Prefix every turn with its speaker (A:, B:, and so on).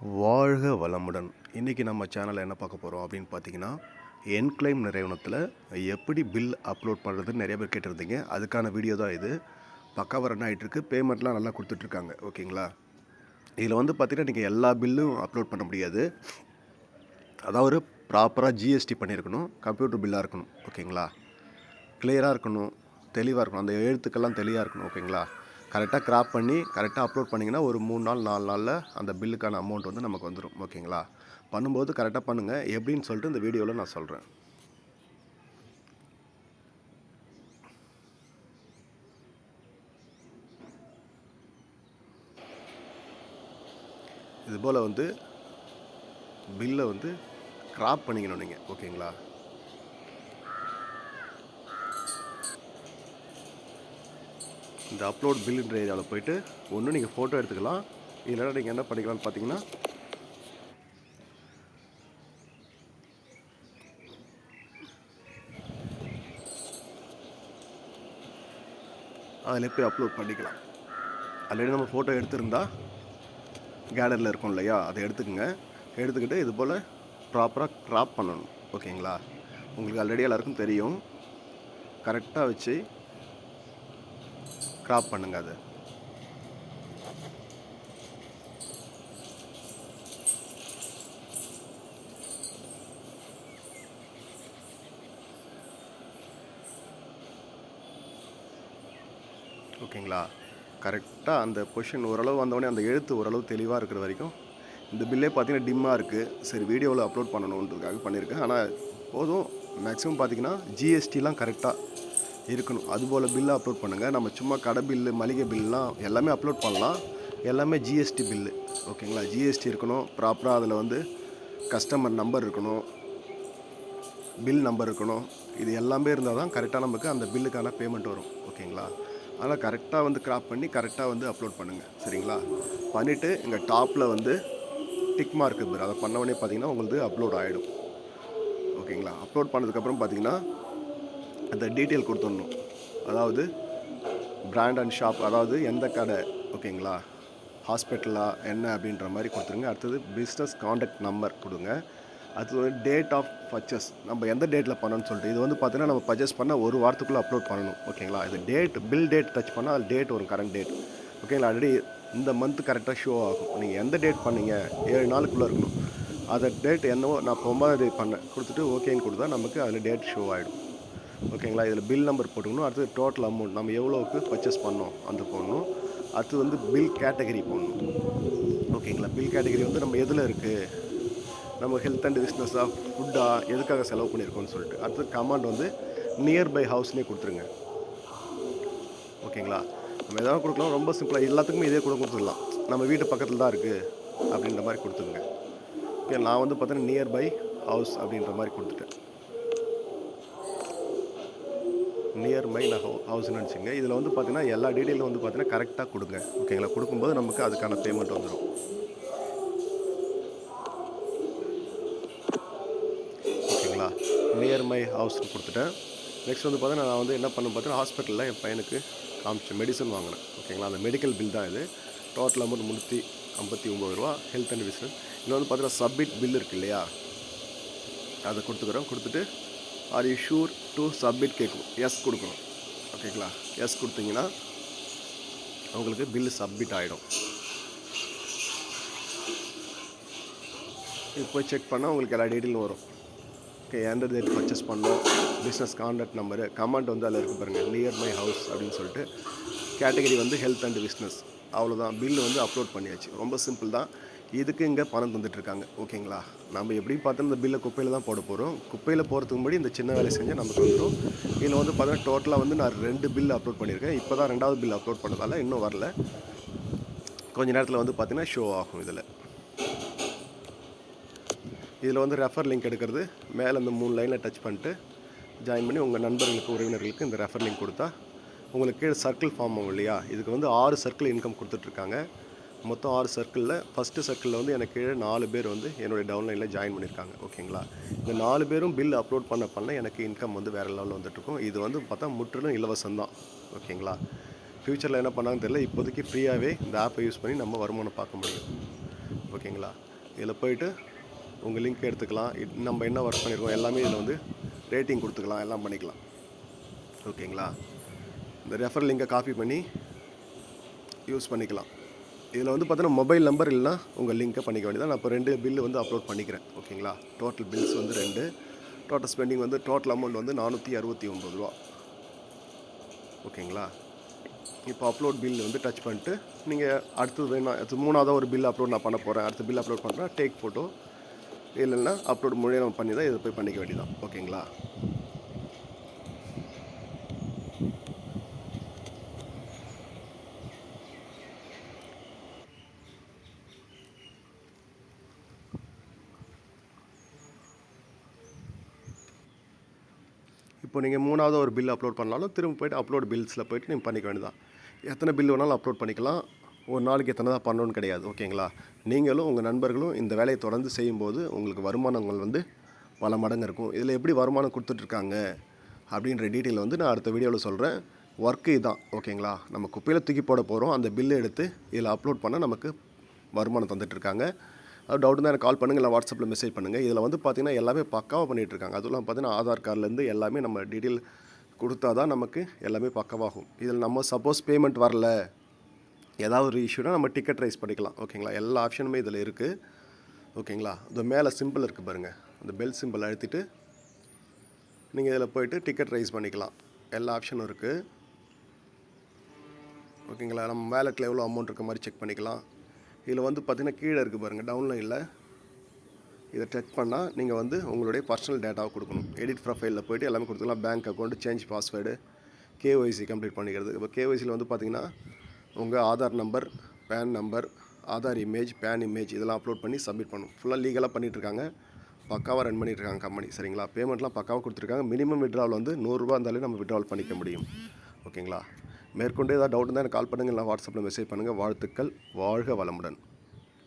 A: வாழ்க வளமுடன். இன்றைக்கி நம்ம சேனலில் என்ன பார்க்க போகிறோம் அப்படின்னு பார்த்தீங்கன்னா என்க்ளைம் நிறுவனத்தில் எப்படி பில் அப்லோட் பண்ணுறதுன்னு நிறைய பேர் கேட்டிருந்தீங்க. அதுக்கான வீடியோ தான் இது. பக்காவாக ரன் ஆகிட்டுருக்கு பேமெண்ட்லாம் நல்லா கொடுத்துட்ருக்காங்க. ஓகேங்களா? இதில் வந்து பார்த்திங்கன்னா நீங்கள் எல்லா பில்லும் அப்லோட் பண்ண முடியாது. அதாவது ப்ராப்பராக ஜிஎஸ்டி பண்ணியிருக்கணும். கம்ப்யூட்டர் பில்லாக இருக்கணும். ஓகேங்களா? கிளியராக இருக்கணும். தெளிவாக இருக்கணும். அந்த எழுத்துக்கெல்லாம் தெளிவாக இருக்கணும். ஓகேங்களா? கரெக்டாக கிராப் பண்ணி கரெக்டாக அப்லோட் பண்ணிங்கன்னா ஒரு மூணு நாள் நாலு நாளில் அந்த பில்லுக்கான அமௌண்ட் வந்து நமக்கு வந்துடும் ஓகேங்களா? பண்ணும்போது கரெக்டாக பண்ணுங்கள் எப்படின்னு சொல்லிட்டு இந்த வீடியோவில் நான் சொல்கிறேன் இதுபோல் வந்து பில்லை வந்து கிராப் பண்ணிக்கணும் நீங்கள் ஓகேங்களா? இந்த அப்லோட் பில்லுன்ற ஏரியாவில் போயிட்டு ஒன்று நீங்கள் ஃபோட்டோ எடுத்துக்கலாம். இல்லைன்னா நீங்கள் என்ன பண்ணிக்கலாம்னு பார்த்தீங்கன்னா அதில் போய் அப்லோட் பண்ணிக்கலாம். ஆல்ரெடி நம்ம ஃபோட்டோ எடுத்திருந்தா கேலரியில் இருக்கும் இல்லையா? அதை எடுத்துக்கோங்க. எடுத்துக்கிட்டு இது போல் ப்ராப்பராக க்ராப் பண்ணணும். ஓகேங்களா உங்களுக்கு ஆல்ரெடி எல்லாருக்கும் தெரியும். கரெக்டாக வச்சு க்ராப் பண்ணுங்க அது. ஓகேங்களா? கரெக்டாக அந்த பொசிஷன் ஓரளவு வந்தவொடனே அந்த எழுத்து ஓரளவு தெளிவாக இருக்கிற வரைக்கும் இந்த பில்லே பார்த்தீங்கன்னா டிம்மாக இருக்குது சரி வீடியோவில் அப்லோட் பண்ணணுன்றதுக்காக பண்ணியிருக்கேன். ஆனால் போதும். மேக்ஸிமம் பார்த்தீங்கன்னா ஜிஎஸ்டிலாம் கரெக்டாக இருக்கணும். அதுபோல் பில்லு அப்லோட் பண்ணுங்கள் நம்ம சும்மா கடை பில்லு மளிகை பில்லாம் எல்லாமே அப்லோட் பண்ணலாம். எல்லாமே ஜிஎஸ்டி பில்லு ஓகேங்களா? ஜிஎஸ்டி இருக்கணும். ப்ராப்பராக அதில் வந்து கஸ்டமர் நம்பர் இருக்கணும். பில் நம்பர் இருக்கணும். இது எல்லாமே இருந்தால் தான் கரெக்டாக நமக்கு அந்த பில்லுக்கான பேமெண்ட் வரும். ஓகேங்களா? அதனால் கரெக்டாக வந்து கிராப் பண்ணி கரெக்டாக வந்து அப்லோட் பண்ணுங்கள் சரிங்களா? பண்ணிவிட்டு இங்கே டாப்பில் வந்து டிக் மார்க் இருக்குது அதை பண்ணவொடனே பார்த்தீங்கன்னா உங்களுக்கு அப்லோட் ஆகிடும் ஓகேங்களா? அப்லோட் பண்ணதுக்கப்புறம் பார்த்தீங்கன்னா அந்த டீட்டெயில் கொடுத்துடணும். அதாவது பிராண்ட் அண்ட் ஷாப் அதாவது எந்த கடை ஓகேங்களா? ஹாஸ்பிட்டலா என்ன அப்படின்ற மாதிரி கொடுத்துருங்க. அடுத்தது பிஸ்னஸ் காண்டாக்ட் நம்பர் கொடுங்க. அடுத்தது வந்து டேட் ஆஃப் பர்ச்சஸ் நம்ம எந்த டேட்டில் பண்ணணும்னு சொல்லிட்டு இது வந்து பார்த்திங்கன்னா நம்ம பர்ச்சேஸ் பண்ணால் ஒரு வாரத்துக்குள்ளே அப்லோட் பண்ணணும் ஓகேங்களா? இது டேட் பில் டேட் டச் பண்ணால் அது டேட் வரும் கரண்ட் டேட் ஓகேங்களா? ஆல்ரெடி இந்த மந்த் கரெக்டாக ஷோ ஆகும். நீங்கள் எந்த டேட் பண்ணீங்க? ஏழு நாளுக்குள்ளே இருக்கணும். அதை டேட் என்னவோ நான் இப்போ ஒன்பதாம் தேதி பண்ணேன். கொடுத்துட்டு ஓகேன்னு கொடுத்தா நமக்கு அதில் டேட் ஷோ ஆகிடும் ஓகேங்களா? இதில் பில் நம்பர் போட்டுக்கணும். அடுத்தது டோட்டல் அமௌண்ட் நம்ம எவ்வளோவுக்கு பர்ச்சேஸ் பண்ணோம் அந்த போடணும் அடுத்தது வந்து பில் கேட்டகரி போடணும். ஓகேங்களா? பில் கேட்டகரி வந்து நம்ம எதில் இருக்குது நம்ம ஹெல்த் அண்ட் பிஸ்னஸாக ஃபுட்டாக எதுக்காக செலவு பண்ணியிருக்கோம்னு சொல்லிட்டு. அடுத்தது கமாண்ட் வந்து நியர்பை ஹவுஸ்லேயே கொடுத்துருங்க. ஓகேங்களா? நம்ம எதாவது கொடுக்கலாம். ரொம்ப சிம்பிளாக எல்லாத்துக்குமே இதே கூட கொடுத்துடலாம். நம்ம வீட்டு பக்கத்தில் தான் இருக்குது அப்படின்ற மாதிரி கொடுத்துருங்க. ஓகே நான் வந்து பார்த்தீங்கன்னா நியர்பை ஹவுஸ் அப்படின்ற மாதிரி கொடுத்துட்டேன். நியர் மை நான் ஹவுஸ்னு நினச்சிங்க இதில் வந்து பார்த்தீங்கன்னா எல்லா டீட்டெயிலும் வந்து பார்த்தீங்கன்னா கரெக்டாக கொடுங்க. ஓகேங்களா கொடுக்கும்போது நமக்கு அதுக்கான பேமெண்ட் வந்துடும் ஓகேங்களா நியர் மை ஹவுஸ்னு கொடுத்துட்டேன். நெக்ஸ்ட் வந்து பார்த்தீங்கன்னா நான் வந்து என்ன பண்ண பார்த்தீங்கன்னா ஹாஸ்பிட்டலில் என் பையனுக்கு காமிச்சேன் மெடிசன் வாங்கினேன். ஓகேங்களா அந்த மெடிக்கல் பில் தான் இது. டோட்டல் அமௌண்ட் முந்நூற்றி ஐம்பத்தி ஒம்பது ரூபா. ஹெல்த் அண்ட் விசன் இன்னும் வந்து பார்த்தீங்கன்னா சப்மிட் பில் இருக்கு இல்லையா? அதை கொடுத்துக்குறோம். கொடுத்துட்டு are you sure to submit கேட்கணும் எஸ் கொடுக்கணும். ஓகேங்களா எஸ் கொடுத்தீங்கன்னா உங்களுக்கு பில்லு சப்மிட் ஆகிடும் இப்போ செக் பண்ணால் உங்களுக்கு எல்லா டீட்டெயிலும் வரும். ஓகே எந்த டேட் பர்ச்சேஸ் பண்ணோம். பிஸ்னஸ் கான்டாக்ட் நம்பரு கமெண்ட் வந்து அதில் இருக்கு பாருங்கள் நியர் மை ஹவுஸ் அப்படின்னு சொல்லிட்டு கேட்டகரி வந்து ஹெல்த் அண்ட் பிஸ்னஸ் அவ்வளோதான் பில்லு வந்து அப்லோட் பண்ணியாச்சு. ரொம்ப சிம்பிள் தான். இதுக்கு இங்கே பணம் தந்துட்டுருக்காங்க. ஓகேங்களா? நம்ம எப்படி பார்த்தா இந்த பில்லை குப்பையில் தான் போட போகிறோம் குப்பையில் போகிறதுக்கு முன்னாடி இந்த சின்ன வேலை செஞ்சால் நமக்கு வந்துடும் இதில் வந்து பார்த்தீங்கன்னா டோட்டலாக வந்து நான் ரெண்டு பில் அப்லோட் பண்ணியிருக்கேன். இப்போ தான் ரெண்டாவது பில் அப்லோட் பண்ணதால இன்னும் வரல. கொஞ்ச நேரத்தில் வந்து பார்த்தீங்கன்னா ஷோ ஆகும் இதில். இதில் வந்து ரெஃபர் லிங்க் எடுக்கிறது. மேலே இந்த மூணு லைனில் டச் பண்ணிட்டு ஜாயின் பண்ணி உங்கள் நண்பர்களுக்கு உறவினர்களுக்கு இந்த ரெஃபர் லிங்க் கொடுத்தா உங்களுக்கு கீழே சர்க்கிள் ஃபார்ம் ஆகும் இல்லையா? இதுக்கு வந்து ஆறு சர்க்கிள் இன்கம் கொடுத்துட்ருக்காங்க மொத்தம் ஆறு சர்க்கிளில் ஃபஸ்ட்டு சர்க்கிளில் வந்து எனக்கு கீழே நாலு பேர் வந்து என்னுடைய டவுன்லைனில் ஜாயின் பண்ணியிருக்காங்க ஓகேங்களா இந்த நாலு பேரும் பில் அப்லோட் பண்ண பண்ண எனக்கு இன்கம் வந்து வேறு லெவலில் வந்துட்டுருக்கும். இது வந்து பார்த்தா முற்றிலும் இலவசம் தான் ஓகேங்களா ஃப்யூச்சரில் என்ன பண்ணாங்கன்னு தெரியல இப்போதைக்கு ஃப்ரீயாகவே இந்த ஆப்பை யூஸ் பண்ணி நம்ம வருமானம் பார்க்க முடியும் ஓகேங்களா இதில் போயிட்டு உங்கள் லிங்க் எடுத்துக்கலாம். இட்- நம்ம என்ன ஒர்க் பண்ணியிருக்கோம் எல்லாமே இதில் வந்து ரேட்டிங் கொடுத்துக்கலாம் எல்லாம் பண்ணிக்கலாம் ஓகேங்களா இந்த ரெஃபர் லிங்கை காப்பி பண்ணி யூஸ் பண்ணிக்கலாம். இதில் வந்து பார்த்தீங்கன்னா மொபைல் நம்பர் இல்லைனா உங்கள் லிங்க்கை பண்ணிக்க வேண்டியதான் நான் இப்போ ரெண்டு பில்லு வந்து அப்லோட் பண்ணிக்கிறேன். ஓகேங்களா? டோட்டல் பில்ஸ் வந்து ரெண்டு. டோட்டல் ஸ்பெண்டிங் வந்து டோட்டல் அமௌண்ட் வந்து நானூற்றி அறுபத்தி ஒம்பது ரூபா. ஓகேங்களா? இப்போ அப்லோட் பில் வந்து டச் பண்ணிட்டு நீங்கள் அடுத்தது வேணும் அடுத்து மூணாவதாக ஒரு பில் அப்லோட் நான் பண்ண போகிறேன் அடுத்த பில் அப்லோட் பண்ணுறேன் டேக் ஃபோட்டோ இல்லைன்னா அப்லோட் மொழியை நம்ம பண்ணி தான் இதை போய் பண்ணிக்க வேண்டியதான் ஓகேங்களா? இப்போ நீங்கள் மூணாவது ஒரு பில் அப்லோட் பண்ணாலும் திரும்ப போயிட்டு அப்லோட் பில்ஸில் போய்ட்டு நீங்கள் பண்ணிக்க வேண்டியதான் எத்தனை பில் வேணாலும் அப்லோட் பண்ணிக்கலாம். ஒரு நாளைக்கு எத்தனை தான் பண்ணணும்னு கிடையாது ஓகேங்களா? நீங்களும் உங்கள் நண்பர்களும் இந்த வேலையை தொடர்ந்து செய்யும்போது உங்களுக்கு வருமானங்கள் வந்து பல மடங்கு இருக்கும். இதில் எப்படி வருமானம் கொடுத்துட்ருக்காங்க அப்படின்ற டீட்டெயில் வந்து நான் அடுத்த வீடியோவில் சொல்கிறேன் ஒர்க்கு இதுதான் ஓகேங்களா? நம்ம குப்பையில் தூக்கி போட போகிறோம் அந்த பில்லை எடுத்து இதில் அப்லோட் பண்ண நமக்கு வருமானம் தந்துட்டுருக்காங்க டவுட்னா எனக்கு கால் பண்ணுங்கள் இல்லை வாட்ஸ்அப்பில் மெசேஜ் பண்ணுங்கள் இதில் வந்து பார்த்தீங்கன்னா எல்லாமே பக்காவாக பண்ணிகிட்டு இருக்காங்க. அதுவும் பார்த்தீங்கன்னா ஆதார் கார்டுலேருந்து எல்லாமே நம்ம டீட்டெயில் கொடுத்தா தான் நமக்கு எல்லாமே பக்கவாகும். இதில் நம்ம சப்போஸ் பேமெண்ட் வரல. ஏதாவது ஒரு இஷ்யூனா நம்ம டிக்கெட் ரைஸ் பண்ணிக்கலாம். ஓகேங்களா எல்லா ஆப்ஷனுமே இதில் இருக்குது ஓகேங்களா இந்த மேலே சிம்பிள் இருக்குது பாருங்கள் அந்த பெல் சிம்பிள் அழுத்திட்டு நீங்கள் இதில் போயிட்டு டிக்கெட் ரைஸ் பண்ணிக்கலாம். எல்லா ஆப்ஷனும் இருக்குது ஓகேங்களா நம்ம வேலெட்டில் எவ்வளோ அமௌண்ட் இருக்க மாதிரி செக் பண்ணிக்கலாம். இதில் வந்து பார்த்தீங்கன்னா கீழே இருக்குது பாருங்கள் டவுன்லைனில் இதை டச் பண்ணால் நீங்கள் வந்து உங்களுடைய பர்சனல் டேட்டாவை கொடுக்கணும். எடிட் ப்ரொஃபைலில் போய்ட்டு எல்லாமே கொடுத்துக்கலாம். Bank account change password KYC complete பண்ணிக்கிறது. இப்போ கேஒய்சியில் வந்து பார்த்திங்கன்னா உங்கள் Aadhaar number PAN number Aadhaar image PAN image இதெல்லாம் அப்லோட் பண்ணி சப்மிட் பண்ணணும். ஃபுல்லாக லீகலாக பண்ணிகிட்ருக்காங்க இருக்காங்க பக்காவாக ரன் பண்ணிட்டு இருக்காங்க கம்பெனி சரிங்களா? பேமெண்ட்லாம் பக்காவாக கொடுத்துருக்காங்க. மினிமம் விட்ராவல் வந்து நூறுரூவா இருந்தாலே நம்ம விட்ராவல் பண்ணிக்க முடியும். ஓகேங்களா மேற்கொண்டு ஏதாவது டவுட் இருந்தால் எனக்கு கால் பண்ணுங்கள் இல்லை வாட்ஸ்அப்பில் மெசேஜ் பண்ணுங்கள் வாழ்த்துக்கள் வாழ்க வளமுடன்.